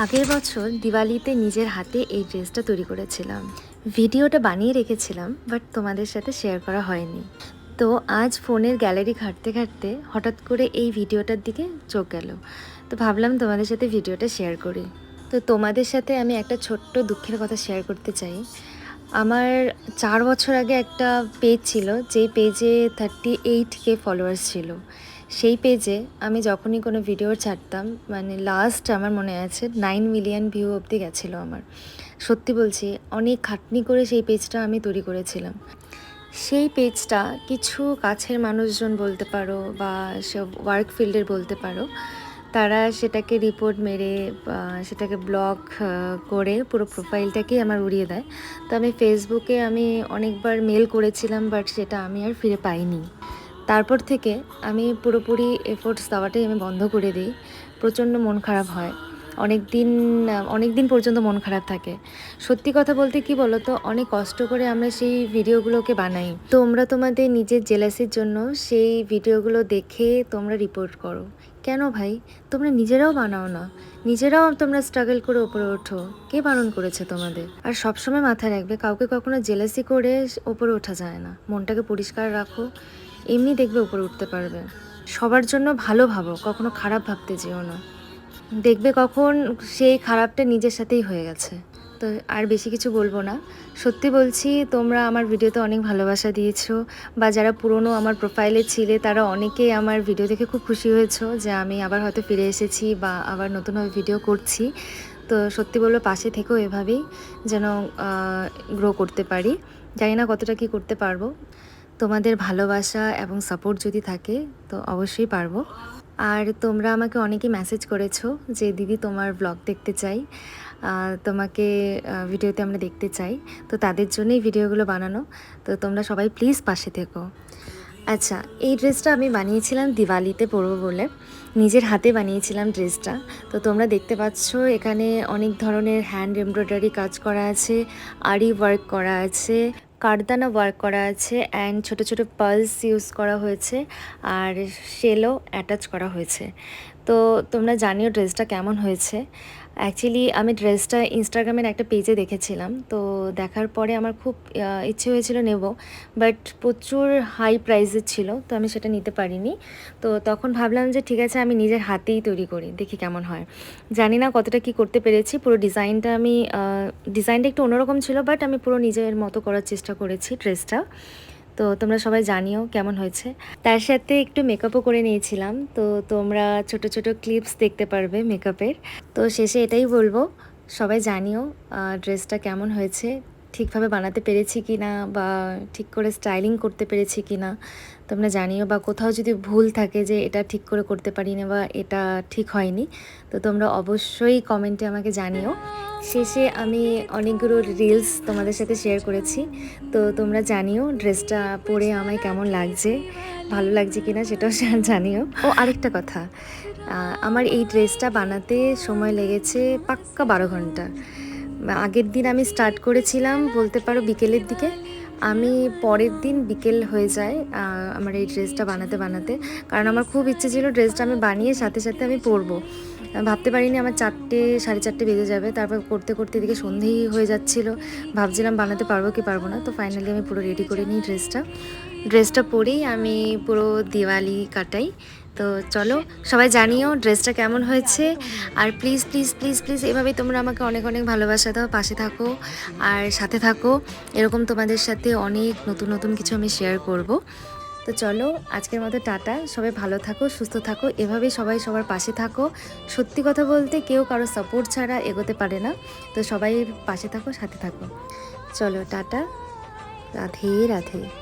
আগের বছর দিওয়ালিতে নিজের হাতে এই ড্রেসটা তৈরি করেছিলাম। ভিডিওটা বানিয়ে রেখেছিলাম, বাট তোমাদের সাথে শেয়ার করা হয়নি। তো আজ ফোনের গ্যালারি ঘাঁটতে ঘাঁটতে হঠাৎ করে এই ভিডিওটার দিকে চোখ গেল। তো ভাবলাম তোমাদের সাথে ভিডিওটা শেয়ার করি। তো তোমাদের সাথে আমি একটা ছোট্ট দুঃখের কথা শেয়ার করতে চাই। আমার চার বছর আগে একটা পেজ ছিল, যেই পেজে থার্টি এইট কে ফলোয়ার্স ছিল। সেই পেজে আমি যখনই কোনো ভিডিও ছাড়তাম মানে লাস্ট আমার মনে আছে নাইন মিলিয়ন ভিউ অবধি গেছিল আমার। সত্যি বলছি, অনেক খাটনি করে সেই পেজটা আমি তৈরি করেছিলাম। সেই পেজটা কিছু কাছের মানুষজন বলতে পারো বা সব ওয়ার্ক ফিল্ডের বলতে পারো তারা সেটাকে রিপোর্ট মেরে সেটাকে ব্লক করে পুরো প্রোফাইলটাকেই আমার উড়িয়ে দেয়। তো আমি ফেসবুকে আমি অনেকবার মেল করেছিলাম বাট সেটা আমি আর ফিরে পাইনি। তারপর থেকে আমি পুরোপুরি এফোর্টস দেওয়াটাই আমি বন্ধ করে দিই। প্রচণ্ড মন খারাপ হয়। অনেক দিন অনেক দিন পর্যন্ত মন খারাপ থাকে। সত্যি কথা বলতে কি বলো তো অনেক কষ্ট করে আমরা সেই ভিডিওগুলোকে বানাই। তোমরা তোমাদের নিজের জেলাসির জন্য সেই ভিডিওগুলো দেখে তোমরা রিপোর্ট করো। কেন ভাই? তোমরা নিজেরাও বানাও না। নিজেরাও তোমরা স্ট্রাগল করে ওপরে ওঠো। কে বারণ করেছে তোমাদের? আর সবসময় মাথায় রাখবে, কাউকে কখনো জেলাসি করে ওপরে ওঠা যায় না। মনটাকে পরিষ্কার রাখো, এমনি দেখবে উপরে উঠতে পারবে। সবার জন্য ভালো ভাবো, কখনো খারাপ ভাবতে যেও না। দেখবে কখন সেই খারাপটা নিজের সাথেই হয়ে গেছে। তো আর বেশি কিছু বলব না। সত্যি বলছি, তোমরা আমার ভিডিওতে অনেক ভালোবাসা দিয়েছ বা যারা পুরনো আমার প্রোফাইলে ছিলে, তারা অনেকেই আমার ভিডিও দেখে খুব খুশি হয়েছো যে আমি আবার হয়তো ফিরে এসেছি বা আবার নতুনভাবে ভিডিও করছি। তো সত্যি বলব, পাশে থেকেও এভাবেই যেন গ্রো করতে পারি। জানি না কতটা কি করতে পারব। তোমাদের ভালোবাসা এবং সাপোর্ট যদি থাকে, তো অবশ্যই পারব। আর তোমরা আমাকে অনেকেই মেসেজ করেছ যে, দিদি, তোমার ব্লগ দেখতে চাই। তোমাকে ভিডিওতে আমরা দেখতে চাই। তো তাদের জন্যই ভিডিওগুলো বানানো। তো তোমরা সবাই প্লিজ পাশে থেকো। আচ্ছা এই ড্রেসটা আমি বানিয়েছিলাম দিওয়ালিতে পরবো বলে। নিজের হাতে বানিয়েছিলাম ড্রেসটা তো তোমরা দেখতে পাচ্ছ, এখানে অনেক ধরনের হ্যান্ড এমব্রয়ডারি কাজ করা আছে আরি ওয়ার্ক করা আছে। কারদানা ওয়ার্ক করা আছে অ্যান্ড ছোট ছোট পালস ইউজ করা হয়েছে আর সেলও অ্যাটাচ করা হয়েছে। তো তোমরা জানিও ড্রেসটা কেমন হয়েছে। অ্যাকচুয়ালি আমি ড্রেসটা ইনস্টাগ্রামের একটা পেজে দেখেছিলাম। তো দেখার পরে আমার খুব ইচ্ছে হয়েছিল নেব। বাট প্রচুর হাই প্রাইসের ছিল, তো আমি সেটা নিতে পারিনি। তো তখন ভাবলাম যে ঠিক আছে, আমি নিজের হাতেই তৈরি করি, দেখি কেমন হয়। জানি না কতটা কি করতে পেরেছি, পুরো ডিজাইনটা আমি ডিজাইনটা একটু অন্যরকম ছিল বাট আমি পুরো নিজের মতো করার চেষ্টা করেছি ড্রেসটা তো তোমরা সবাই জানিও কেমন হয়েছে। তার সাথে একটু মেকআপও করে নিয়েছিলাম, তো তোমরা ছোট ছোট ক্লিপস দেখতে পারবে মেকআপের তো শেষে এটাই বলব, সবাই জানিও ড্রেসটা কেমন হয়েছে। ঠিকভাবে বানাতে পেরেছি কি না বা ঠিক করে স্টাইলিং করতে পেরেছি কি না, তোমরা জানিও বা কোথাও যদি ভুল থাকে যে এটা ঠিক করে করতে পারি না বা এটা ঠিক হয়নি, তো তোমরা অবশ্যই কমেন্টে আমাকে জানিও। শেষে আমি অনেকগুলো রিলস তোমাদের সাথে শেয়ার করেছি, তো তোমরা জানিও ড্রেসটা পরে আমায় কেমন লাগছে, ভালো লাগছে কি না সেটাও জানিও। ও, আরেকটা কথা আমার এই ড্রেসটা বানাতে সময় লেগেছে পাক্কা বারো ঘণ্টা। আগের দিন আমি স্টার্ট করেছিলাম, বলতে পারো বিকেলের দিকে। আমি পরের দিন বিকেল হয়ে যায় আমার এই ড্রেসটা বানাতে বানাতে। কারণ আমার খুব ইচ্ছে ছিল ড্রেসটা আমি বানিয়ে সাথে সাথে আমি পরবো। ভাবতে পারিনি আমার চারটে, সাড়ে চারটে বেজে যাবে, তারপর করতে করতে এদিকে সন্ধেই হয়ে যাচ্ছিল। ভাবছিলাম বানাতে পারব কি পারব না, তো ফাইনালি আমি পুরো রেডি করে নিই ড্রেসটা। ড্রেসটা পরেই আমি পুরো দিওয়ালি কাটাই। তো চলো, সবাই জানিও ড্রেসটা কেমন হয়েছে। আর প্লিজ প্লিজ প্লিজ প্লিজ এভাবেই তোমরা আমাকে অনেক অনেক ভালোবাসা দাও, পাশে থাকো আর সাথে থাকো। এরকম তোমাদের সাথে অনেক নতুন নতুন কিছু আমি শেয়ার করব। তো চলো, আজকের মতো টাটা। সবাই ভালো থাকো, সুস্থ থাকো। এভাবেই সবাই সবার পাশে থাকো। সত্যি কথা বলতে কেউ কারও সাপোর্ট ছাড়া এগোতে পারে না। তো সবাই পাশে থাকো, সাথে থাকো। চলো, টাটা। রাধে রাধে।